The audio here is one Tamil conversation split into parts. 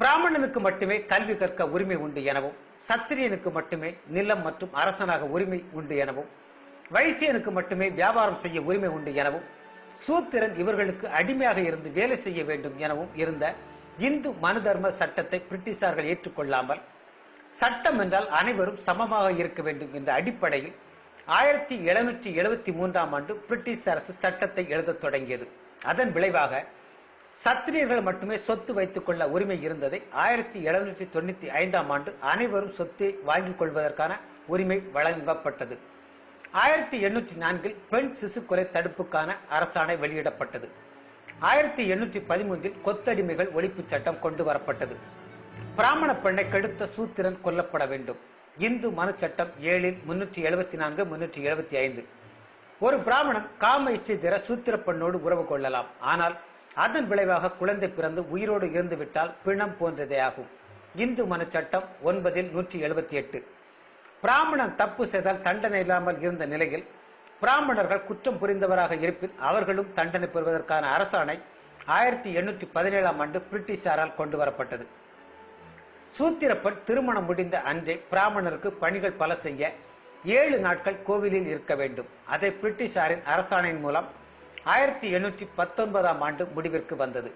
பிராமணனுக்கு மட்டுமே கல்வி கற்க உரிமை உண்டு எனவும் சத்திரியனுக்கு மட்டுமே நிலம் மற்றும் அரசனாக உரிமை உண்டு எனவும் வைசியனுக்கு மட்டுமே வியாபாரம் செய்ய உரிமை உண்டு எனவும் சூத்திரன் இவர்களுக்கு அடிமையாக இருந்து வேலை செய்ய வேண்டும் எனவும் இருந்த இந்து மனு தர்ம சட்டத்தை பிரிட்டிஷார்கள் ஏற்றுக்கொள்ளாமல் சட்டம் என்றால் அனைவரும் சமமாக இருக்க வேண்டும் என்ற அடிப்படையில் ஆயிரத்தி எழுநூற்றி எழுபத்தி மூன்றாம் ஆண்டு பிரிட்டிஷ் அரசு சட்டத்தை எழுதத் தொடங்கியது. அதன் விளைவாக சத்திரியர்கள் மட்டுமே சொத்து வைத்துக் கொள்ள உரிமை இருந்ததை ஆயிரத்தி எழுநூற்றி தொண்ணூத்தி ஐந்தாம் ஆண்டு அனைவரும் சொத்தை வாங்கிக் கொள்வதற்கான உரிமை வழங்கப்பட்டது. ஆயிரத்தி எண்ணூற்றி நான்கில் பெண் சிசு கொலை தடுப்புக்கான அரசாணை வெளியிடப்பட்டது. ஆயிரத்தி எண்ணூற்றி பதிமூன்றில் கொத்தடிமைகள் ஒழிப்பு சட்டம் கொண்டு வரப்பட்டது. பிராமண பெண்ணை கெடுத்த சூத்திரன் கொல்லப்பட வேண்டும். இந்து மனு சட்டம் ஏழில் முன்னூற்றி எழுபத்தி நான்கு முன்னூற்றி எழுபத்தி ஐந்து. ஒரு பிராமணன் காம இச்சை தர சூத்திர பெண்ணோடு உறவு கொள்ளலாம். ஆனால் அதன் விளைவாக குழந்தை பிறந்து உயிரோடு இருந்துவிட்டால் பிணம் போன்றதே ஆகும். இந்து மனு சட்டம் ஒன்பதில் நூற்றி எழுபத்தி எட்டு. பிராமணன் தப்பு செய்தால் தண்டனை இல்லாமல் இருந்த நிலையில் பிராமணர்கள் குற்றம் புரிந்தவராக இருப்பின் அவர்களும் தண்டனை பெறுவதற்கான அரசாணை ஆயிரத்தி எண்ணூற்றி பதினேழாம் ஆண்டு பிரிட்டிஷாரால் கொண்டு வரப்பட்டது. சூத்திரப்பன் திருமணம் முடிந்த அன்றே பிராமணருக்கு பணிகள் பல செய்ய ஏழு நாட்கள் கோவிலில் இருக்க வேண்டும். அதை பிரிட்டிஷாரின் அரசாணையின் மூலம் ஆயிரத்தி எண்ணூற்றி பத்தொன்பதாம் ஆண்டு முடிவிற்கு வந்தது.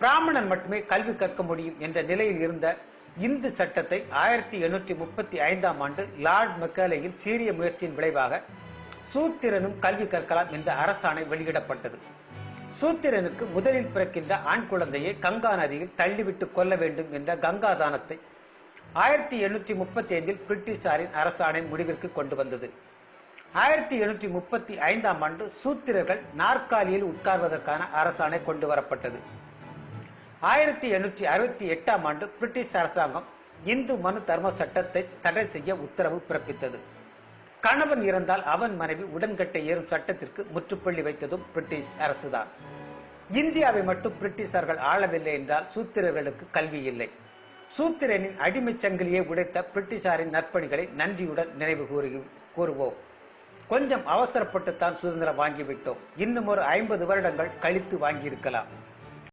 பிராமணன் மட்டுமே கல்வி கற்க முடியும் என்ற நிலையில் இருந்த இந்து சட்டத்தை ஆயிரத்தி எண்ணூற்றி முப்பத்தி ஐந்தாம் ஆண்டு லார்ட் மெக்காலேயின் சீரிய முயற்சியின் விளைவாக சூத்திரனும் கல்வி கற்கலாம் என்ற அரசாணை வெளியிடப்பட்டது. சூத்திரனுக்கு முதலில் பிறக்கின்ற ஆண் குழந்தையை கங்கா நதியில் தள்ளிவிட்டு கொல்ல வேண்டும் என்ற கங்கா தானத்தை ஆயிரத்தி எண்ணூற்றி முப்பத்தி ஐந்தில் பிரிட்டிஷாரின் அரசாணை முடிவிற்கு கொண்டு வந்தது. ஆயிரத்தி எண்ணூற்றி முப்பத்தி ஐந்தாம் ஆண்டு சூத்திரர்கள் நாற்காலியில் உட்கார்வதற்கான அரசாணை கொண்டு வரப்பட்டது. ஆயிரத்தி எண்ணூற்றி அறுபத்தி எட்டாம் ஆண்டு பிரிட்டிஷ் அரசாங்கம் இந்து மனு தர்ம சட்டத்தை தடை செய்ய உத்தரவு பிறப்பித்தது. கணவன் இறந்தால் அவன் மனைவி உடன்கட்டை ஏறும் சட்டத்திற்கு முற்றுப்புள்ளி வைத்ததும் பிரிட்டிஷ் அரசுதான். இந்தியாவை மட்டும் பிரிட்டிஷார்கள் ஆளவில்லை என்றால் சூத்திரர்களுக்கு கல்வி இல்லை. சூத்திரனின் அடிமைச் சங்கிலியை உடைத்த பிரிட்டிஷாரின் நற்பணிகளை நன்றியுடன் நினைவு கூறுவோம். கொஞ்சம் அவசரப்பட்டுத்தான் சுதந்திரம் வாங்கிவிட்டோம். இன்னும் ஒரு ஐம்பது வருடங்கள் கழித்து வாங்கியிருக்கலாம்.